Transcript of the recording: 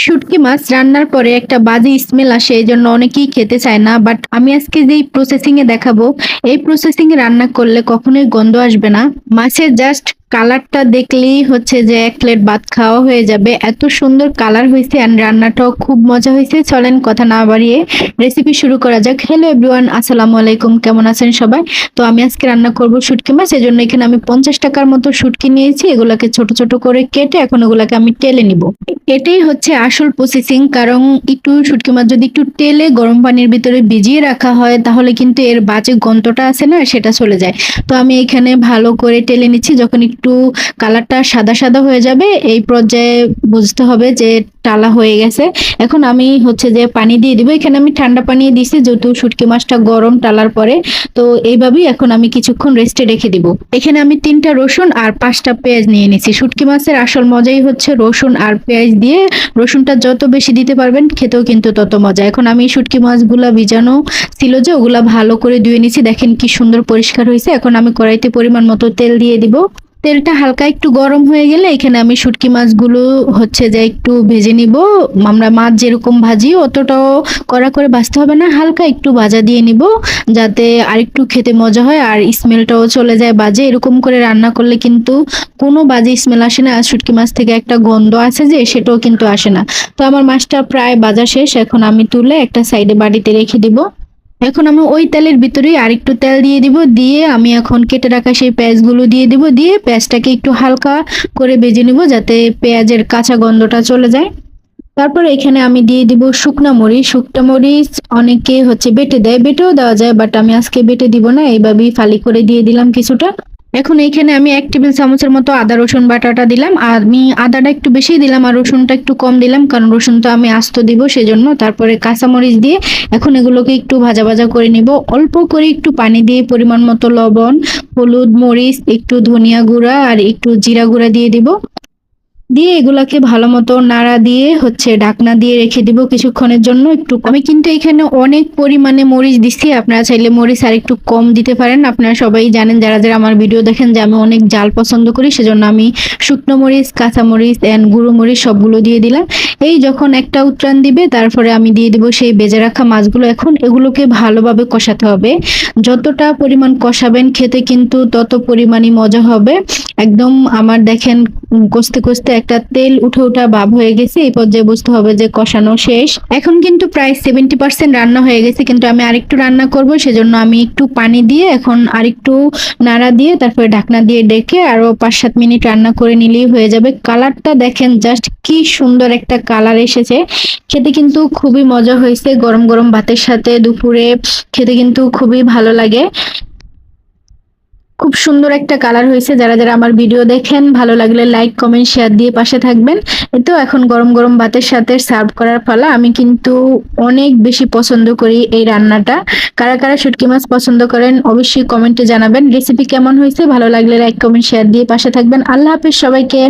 শুটকি মাছ রান্নার পরে একটা বাজে স্মেল আসে এই জন্য অনেকেই খেতে চায় না বাট আমি আজকে যেই প্রসেসিং এ দেখাবো, এই প্রসেসিং এ রান্না করলে কখনোই গন্ধ আসবে না। মাছের জাস্ট কালারটা দেখলেই হচ্ছে যে এক প্লেট ভাত খাওয়া হয়ে যাবে। এত সুন্দর কালার হয়েছে আর রান্নাটাও খুব মজা হয়েছে। চলেন কথা না বাড়িয়ে রেসিপি শুরু করা যাক। হ্যালো এভরিওয়ান আসসালামু আলাইকুম, কেমন আছেন সবাই? তো আমি আজকে রান্না করব শুটকি মাছ, এজন্য এখানে আমি পঞ্চাশ টাকার মতো শুটকি নিয়েছি। এগুলাকে ছোট ছোট করে কেটে এখন এগুলাকে আমি টেলে নিব। এটাই হচ্ছে আসল প্রসেসিং কারণ একটু শুটকি মাছ যদি একটু টেলে গরম পানির ভিতরে ভিজিয়ে রাখা হয়, তাহলে কিন্তু এর বাজে গন্ধটা আছে না, সেটা চলে যায়। তো আমি এখানে ভালো করে টেলে নিচ্ছি। যখন একটু কালারটা সাদা সাদা হয়ে যাবে, এই পর্যায়ে বুঝতে হবে যে টালা হয়ে গেছে। এখন আমি হচ্ছে যে পানি দিয়ে দিব, এখানে আমি ঠান্ডা পানি দিছি, যেহেতু শুটকি মাছটা গরম টালার পরে। তো এইভাবেই এখন আমি কিছুক্ষণ রেস্টে রেখে দিব। এখানে আমি তিনটা রসুন আর পাঁচটা পেঁয়াজ নিয়ে নিছি। শুটকি মাছের আসল মজাই হচ্ছে রসুন আর পেঁয়াজ দিয়ে। রসুনটা যত বেশি দিতে পারবেন, খেতেও কিন্তু তত মজা। এখন আমি শুটকি মাছগুলা ভিজানো ছিল যে, ওগুলা ভালো করে ধুয়ে নিছি। দেখেন কি সুন্দর পরিষ্কার হয়েছে। এখন আমি কড়াইতে পরিমাণ মতো তেল দিয়ে দিব। তেলটা হালকা একটু গরম হয়ে গেলে এখানে আমি শুটকি মাছগুলো হচ্ছে যে একটু ভেজে নিব। আমরা মাছ যেরকম ভাজি অতটাও কড়া করে ভাজতে হবে না, হালকা একটু ভাজা দিয়ে নিব যাতে আরেকটু খেতে মজা হয় আর স্মেলটাও চলে যায় বাজে। এরকম করে রান্না করলে কিন্তু কোনো বাজে স্মেল আসে না। আর শুটকি মাছ থেকে একটা গন্ধ আছে যে সেটাও কিন্তু আসে না। তো আমার মাছটা প্রায় ভাজা শেষ। এখন আমি তুলে একটা সাইডে বাড়িতে রেখে দিব। এখন আমি ওই তেলের ভিতরেই আরেকটু তেল দিয়ে দিব, দিয়ে আমি এখন কেটে রাখা সেই পেঁয়াজগুলো দিয়ে দিব, দিয়ে পেঁয়াজটাকে একটু হালকা করে বেজে নিব যাতে পেঁয়াজের কাঁচা গন্ধটা চলে যায়। তারপর এখানে আমি দিয়ে দিব শুকনা মরিচ শুকনা মরিচ অনেকে হচ্ছে বেটে দেয়, বেটেও দেওয়া যায়, বাট আমি আজকে বেটে দিব না, এইভাবেই ফালি করে দিয়ে দিলাম কিছুটা। এখন এইখানে আমি এক টেবিল চামচের মতো আদা, রসুন বাটাটা দিলাম। আর আমি আদাটা একটু বেশি দিলাম আর রসুনটা একটু কম দিলাম, কারণ রসুন তো আমি আস্ত দিব সেজন্য। তারপরে কাঁচামরিচ দিয়ে এখন এগুলোকে একটু ভাজা ভাজা করে নিব। অল্প করে একটু পানি দিয়ে পরিমাণ মতো লবণ, হলুদ, মরিচ, একটু ধনিয়া গুঁড়া আর একটু জিরা গুঁড়া দিয়ে দিব। দিয়ে এগুলাকে ভালো মতো নাড়া দিয়ে হচ্ছে ঢাকনা দিয়ে রেখে দিব কিছুক্ষণের জন্য একটু আমি কিন্তু এখানে অনেক পরিমাণে মরিচ দিচ্ছি। আপনারা চাইলে মরিচ আর একটু কম দিতে পারেন। আপনারা সবাই জানেন, যারা যারা আমার ভিডিও দেখেন যে আমি অনেক জাল পছন্দ করি, সেজন্য আমি শুকনো মরিচ, কাঁচা মরিচ অ্যান্ড গুঁড়ো মরিচ সবগুলো দিয়ে দিলাম। এই যখন একটা উত্রাণ দিবে, তারপরে আমি দিয়ে দিব সেই বেজে রাখা মাছগুলো। এখন এগুলোকে ভালোভাবে কষাতে হবে। যতটা পরিমাণ কষাবেন খেতে কিন্তু তত পরিমাণই মজা হবে। একদম আমার দেখেন কষতে কষতে একটা তেল উঠে ওঠা ভাব হয়ে গেছে। এই পর্যায়ে বুঝতে হবে যে কষানো শেষ। এখন কিন্তু প্রায় সেভেন্টি পার্সেন্ট রান্না হয়ে গেছে, কিন্তু আমি আরেকটু রান্না করব, সেজন্য আমি একটু পানি দিয়ে এখন আরেকটু নাড়া দিয়ে তারপরে ঢাকনা দিয়ে ডেকে আরও পাঁচ সাত মিনিট রান্না করে নিলেই হয়ে যাবে। কালারটা দেখেন জাস্ট কি সুন্দর একটা কালার এসেছে। খেতে কিন্তু খুবই মজা হয়েছে, গরম গরম ভাতের সাথে দুপুরে খেতে কিন্তু খুবই ভালো লাগে। খুব সুন্দর একটা কালার হয়েছে। যারা যারা আমার ভিডিও দেখেন, ভালো লাগলে লাইক কমেন্ট শেয়ার দিয়ে পাশে থাকবেন। তো এখন গরম গরম ভাতের সাথে সার্ভ করার ফলে আমি কিন্তু অনেক বেশি পছন্দ করি এই রান্নাটা। কারা কারা শুটকি মাছ পছন্দ করেন অবশ্যই কমেন্টে জানাবেন। রেসিপি কেমন হয়েছে? ভালো লাগলে লাইক কমেন্ট শেয়ার দিয়ে পাশে থাকবেন। আল্লাহ হাফেজ সবাইকে।